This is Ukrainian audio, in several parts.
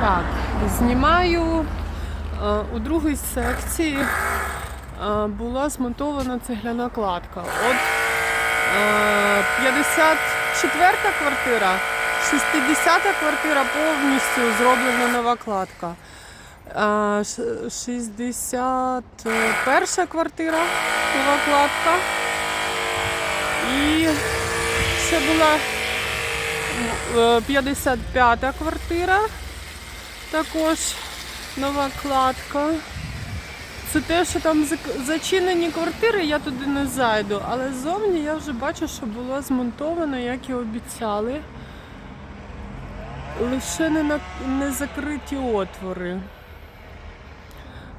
Так, знімаю е, у другій секції е, була змонтована цегляна кладка. От е, 54 квартира, 60-та квартира повністю зроблена нова кладка. Е, ш- 61 квартира нова кладка. І ще була е, 55 квартира. Також нова кладка. Це те, що там зачинені квартири, я туди не зайду, але ззовні я вже бачу, що було змонтовано, як і обіцяли. Лише не, на... не закриті отвори.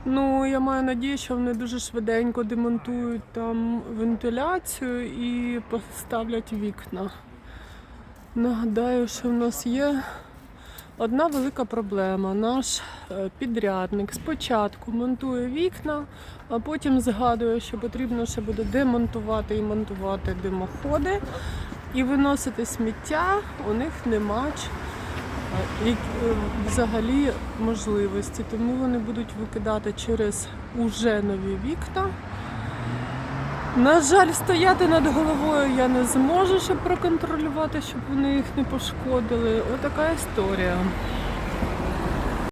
Ну, я маю надію, що вони дуже швиденько демонтують там вентиляцію і поставлять вікна. Нагадаю, що в нас є одна велика проблема. Наш е, підрядник спочатку монтує вікна, а потім згадує, що потрібно ще буде демонтувати і монтувати димоходи і виносити сміття. У них нема ч- е, е, взагалі можливості, тому вони будуть викидати через уже нові вікна. На жаль, стояти над головою я не зможу, щоб проконтролювати, щоб вони їх не пошкодили. Отака історія.